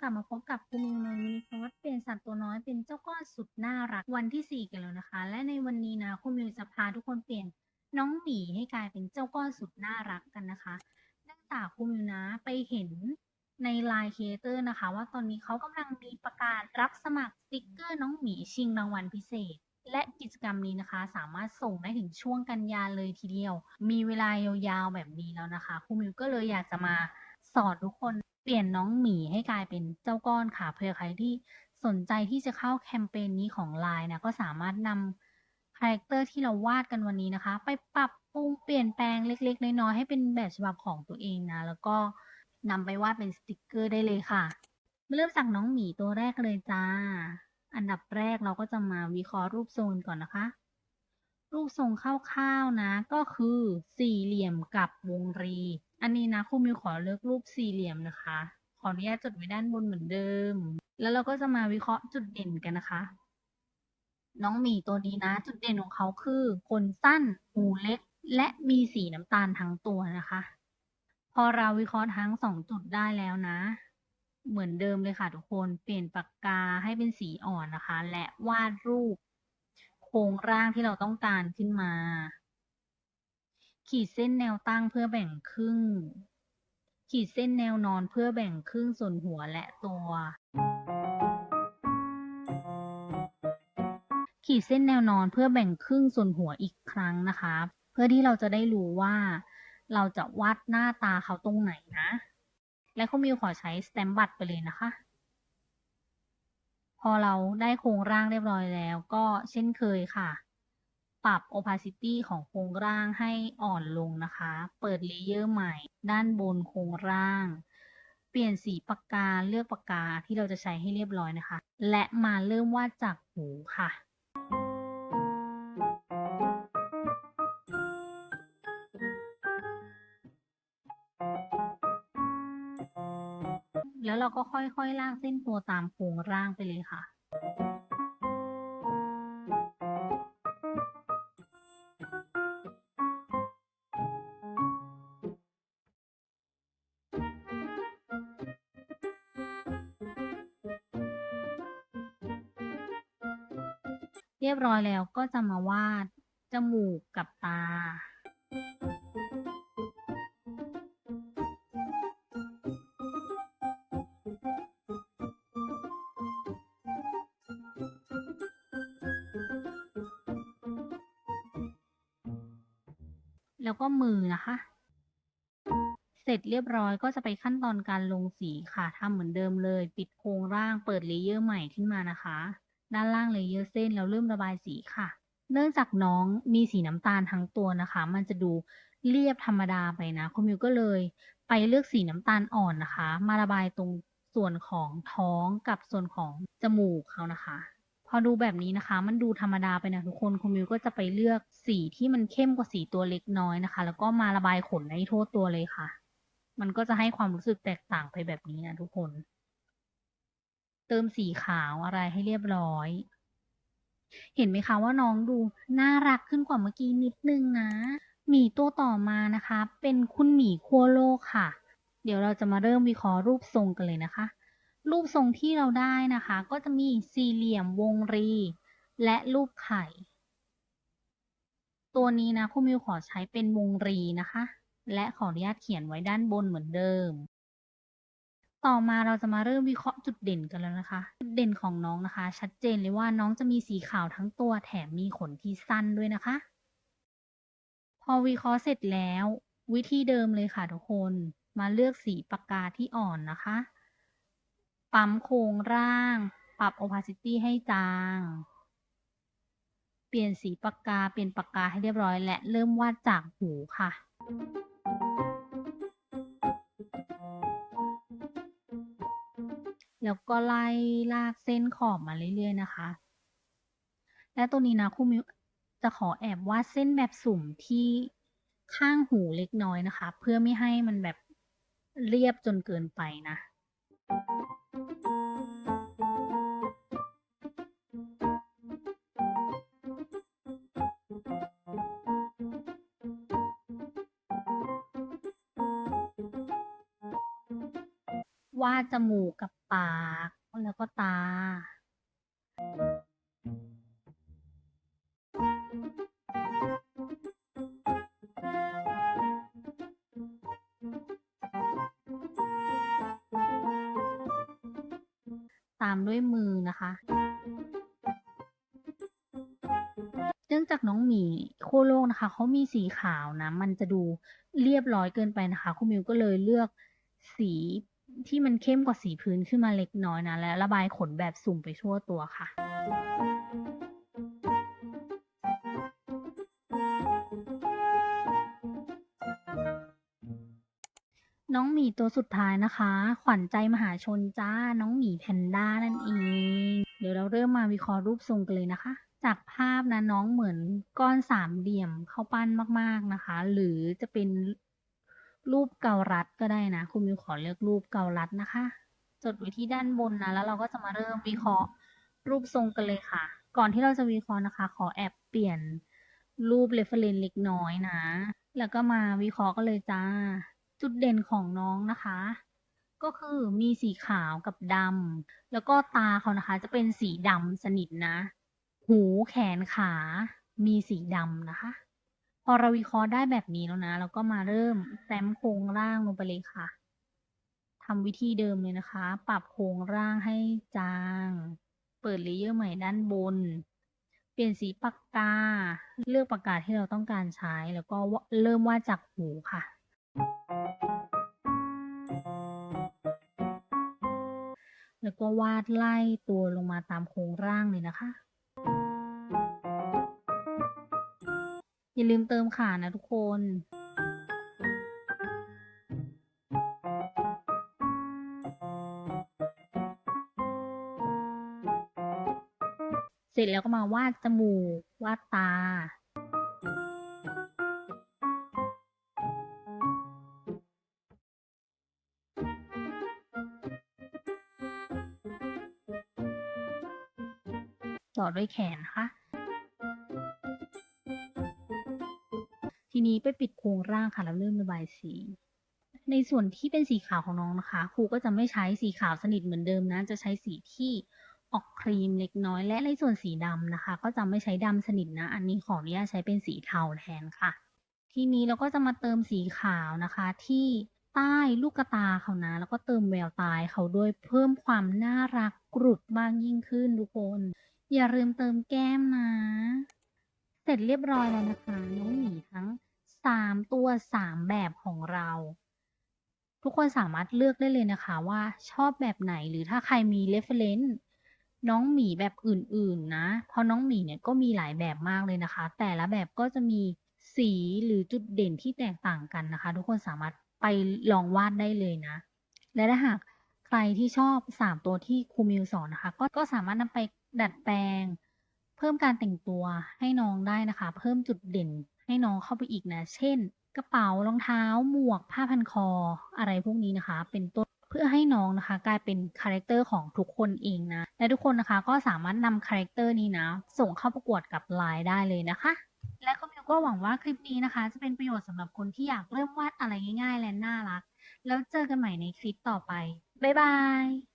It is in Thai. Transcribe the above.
กลับมาพบกับครูมิวในมินิคอร์สเปลี่ยนสัตว์ตัวน้อยเป็นเจ้าก้อนสุดน่ารักวันที่ 4 กันแล้วนะคะ และในวันนี้นะครูมิวจะพาทุกคนเปลี่ยนน้องหมีให้กลายเป็นเจ้าก้อนสุดน่ารักกันนะคะเนื่องจากครูมิวนะไปเห็นในไลน์ครีเอเตอร์นะคะ ว่าตอนนี้เขากำลังมีประกาศรับสมัครสติกเกอร์น้องหมีชิงรางวัลพิเศษ และกิจกรรมนี้นะคะ สามารถส่งได้ถึงช่วงกันยาเลยทีเดียว มีเวลายาวๆแบบนี้แล้วนะคะครูมิวก็เลยอยากจะมาสอนทุกคน เปลี่ยนน้องหมีให้กลายเป็นเจ้าก้อนค่ะเผื่อใครที่สนใจที่จะเข้าแคมเปญนี้ของไลน์นะก็สามารถนำคาแรคเตอร์ที่เราวาดกันวันนี้นะคะ ไปปรับปรุงเปลี่ยนแปลงเล็ก ๆ น้อยๆให้เป็นแบบฉบับของตัวเองนะ แล้วก็นำไปวาดเป็นสติกเกอร์ได้เลยค่ะ เริ่มจากน้องหมีตัวแรกเลยจ้า อันดับแรกเราก็จะมาวิเคราะห์รูปทรงก่อนนะคะ รูปทรงคร่าวๆนะ ก็คือสี่เหลี่ยมกับวงรี อันนี้นะครูมิวขอเลือกรูปสี่เหลี่ยมนะคะ ขออนุญาตจดไว้ด้านบนเหมือนเดิม แล้วเราก็จะมาวิเคราะห์จุดเด่นกันนะคะ น้องหมีตัวนี้นะ จุดเด่นของเขาคือขนสั้นหูเล็ก และมีสีน้ำตาลทั้งตัวนะคะ พอเราวิเคราะห์ทั้งสองจุดได้แล้วนะ เหมือนเดิมเลยค่ะทุกคนเปลี่ยนปากกาให้เป็นสีอ่อนนะคะ และวาดรูปโครงร่างที่เราต้องการขึ้นมา ขีดเส้นแนวตั้งเพื่อแบ่งครึ่ง ขีดเส้นแนวนอนเพื่อแบ่งครึ่งส่วนหัวและตัว ขีดเส้นแนวนอนเพื่อแบ่งครึ่งส่วนหัวอีกครั้งนะคะ เพื่อที่เราจะได้รู้ว่า เราจะวาดหน้าตาเขาตรงไหนนะ และคุณมิวขอใช้สแตมป์บัตรไปเลยนะคะ พอเราได้โครงร่างเรียบร้อยแล้ว ก็เช่นเคยค่ะ ปรับ opacity ของโครงร่างให้อ่อนลงนะคะ เปิดเลเยอร์ใหม่ ด้านบนโครงร่าง เปลี่ยนสีปากกา เลือกปากกาที่เราจะใช้ให้เรียบร้อยนะคะ และมาเริ่มวาดจากหูค่ะแล้วเราก็ค่อยๆ ลากเส้นตัวตามโครงร่างไปเลยค่ะ เรียบร้อยแล้วก็จะมาวาด จมูกกับตา แล้วก็มือนะคะ เสร็จเรียบร้อยก็จะไปขั้นตอนการลงสีค่ะทำเหมือนเดิมเลย ปิดโครงร่างเปิดเลเยอร์ใหม่ขึ้นมานะคะ ด้านล่างเลเยอร์เส้นแล้วเริ่มระบายสีค่ะ เนื่องจากน้องมีสีน้ำตาลทั้งตัวนะคะ มันจะดูเรียบธรรมดาไปนะคุณมิวก็เลยไปเลือกสีน้ำตาลอ่อนนะคะ มาระบายตรงส่วนของท้องกับส่วนของจมูกเขานะคะ พอดูแบบนี้นะคะ มันดูธรรมดาไปนะทุกคนคุณมิวก็จะไปเลือกสีที่มันเข้มกว่าสีตัวเล็กน้อยนะคะ แล้วก็มาระบายขนให้ทั่วตัวเลยค่ะ มันก็จะให้ความรู้สึกแตกต่างไปแบบนี้นะทุกคน เติมสีขาวอะไรให้เรียบร้อย เห็นไหมคะว่าน้องดูน่ารักขึ้นกว่าเมื่อกี้นิดนึงนะ หมีตัวต่อมานะคะ เป็นคุณหมีขั้วโลกค่ะ เดี๋ยวเราจะมาเริ่มวิเคราะห์รูปทรงกันเลยนะคะ รูปทรงที่เราได้นะคะ ก็จะมีสี่เหลี่ยมวงรี และรูปไข่ ตัวนี้นะคุณมิวขอใช้เป็นวงรีนะคะ และขออนุญาตเขียนไว้ด้านบนเหมือนเดิม ต่อมาเราจะมาเริ่มวิเคราะห์จุดเด่นกันแล้วนะคะ จุดเด่นของน้องนะคะ ชัดเจนเลยว่าน้องจะมีสีขาวทั้งตัวแถมมีขนที่สั้นด้วยนะคะ พอวิเคราะห์เสร็จแล้ว วิธีเดิมเลยค่ะทุกคนมาเลือกสีปากกาที่อ่อนนะคะ ปั๊มโครงร่าง ปรับ opacity ให้จาง เปลี่ยนสีปากกา เปลี่ยนปากกาให้เรียบร้อยและเริ่มวาดจากหูค่ะ แล้วก็ไล่ลากเส้นขอบมาเรื่อยๆนะคะ และตัวนี้นะครูมิวจะขอแอบวาดเส้นแบบสุ่มที่ข้างหูเล็กน้อยนะคะ เพื่อไม่ให้มันแบบเรียบจนเกินไปนะ วาดจมูกกับปาก แล้วก็ตา ตามด้วยมือนะคะเนื่องจากน้องหมีขั้วโลกนะคะเขามีสีขาวนะ มันจะดูเรียบร้อยเกินไปนะคะ คุณมิวก็เลยเลือกสี ที่มันเข้มกว่าสีพื้นขึ้นมาเล็กน้อยนะ และระบายขนแบบสุ่มไปทั่วตัวค่ะ น้องหมีตัวสุดท้ายนะคะ ขวัญใจมหาชนจ้า น้องหมีแพนด้านั่นเอง เดี๋ยวเราเริ่มมาวิเคราะห์รูปทรงกันเลยนะคะจากภาพนะน้องเหมือนก้อนสามเหลี่ยมเข้าปั้นมาก ๆนะคะ หรือจะเป็น รูปเกาลัดก็ได้นะ คุณมิวขอเลือกรูปเกาลัดนะคะ จดไว้ที่ด้านบนนะ แล้วเราก็จะมาเริ่มวิเคราะห์รูปทรงกันเลยค่ะ ก่อนที่เราจะวิเคราะห์นะคะ ขอแอบเปลี่ยนรูปเรฟเฟรนซ์เล็กน้อยนะ แล้วก็มาวิเคราะห์กันเลยจ้า จุดเด่นของน้องนะคะ ก็คือมีสีขาวกับดำ แล้วก็ตาเขานะคะ จะเป็นสีดำสนิทนะ หูแขนขา มีสีดำนะคะ พอเราวิเคราะห์ได้แบบนี้แล้วนะ เราก็มาเริ่มแต้มโครงร่างลงไปเลยค่ะทำวิธีเดิมเลยนะคะ ปรับโครงร่างให้จาง เปิดเลเยอร์ใหม่ด้านบน เปลี่ยนสีปากกา เลือกปากกาที่เราต้องการใช้ แล้วก็เริ่มวาดจากหูค่ะ แล้วก็วาดไล่ตัวลงมาตามโครงร่างเลยนะคะ อย่าลืมเติมขานะทุกคนเสร็จแล้วก็มาวาดจมูก วาดตา ต่อด้วยแขนนะคะ ทีนี้ไปปิดโครงร่างค่ะแล้วเริ่มระบายสี ในส่วนที่เป็นสีขาวของน้องนะคะ ครูก็จะไม่ใช้สีขาวสนิทเหมือนเดิมนะ จะใช้สีที่ออกครีมเล็กน้อย และในส่วนสีดำนะคะ ก็จะไม่ใช้ดำสนิทนะ อันนี้ขออนุญาตใช้เป็นสีเทาแทนค่ะ ทีนี้เราก็จะมาเติมสีขาวนะคะ ที่ใต้ลูกตาเขานะ แล้วก็เติมแววตาเขาด้วยเพิ่มความน่ารักกรุบมากยิ่งขึ้นทุกคน อย่าลืมเติมแก้มนะ เสร็จเรียบร้อยแล้วนะคะน้องหมีทั้ง สามตัวสามแบบของเรา ทุกคนสามารถเลือกได้เลยนะคะว่าชอบแบบไหนหรือถ้าใครมี reference น้องหมีแบบอื่นๆนะ เพราะน้องหมีเนี่ยก็มีหลายแบบมากเลยนะคะ แต่ละแบบก็จะมีสีหรือจุดเด่นที่แตกต่างกันนะคะ ทุกคนสามารถไปลองวาดได้เลยนะ และถ้าหากใครที่ชอบสามตัวที่ครูมิวสอนนะคะกก็สามารถนำไปดัดแปลง เพิ่มการแต่งตัวให้น้องได้นะคะ เพิ่มจุดเด่น ให้น้องเข้าไปอีกนะ เช่น กระเป๋ารองเท้า หมวก ผ้าพันคอ อะไรพวกนี้นะคะ เป็นต้นเพื่อให้น้องนะคะ กลายเป็นคาแรคเตอร์ของทุกคนเองนะ และทุกคนนะคะก็สามารถนำคาแรคเตอร์นี้นะ ส่งเข้าประกวดกับไลน์ได้เลยนะคะ และก็มิวก็หวังว่าคลิปนี้นะคะ จะเป็นประโยชน์สำหรับคนที่อยากเริ่มวาดอะไรง่าย ๆ และน่ารัก แล้วเจอกันใหม่ในคลิปต่อไปบ๊ายบาย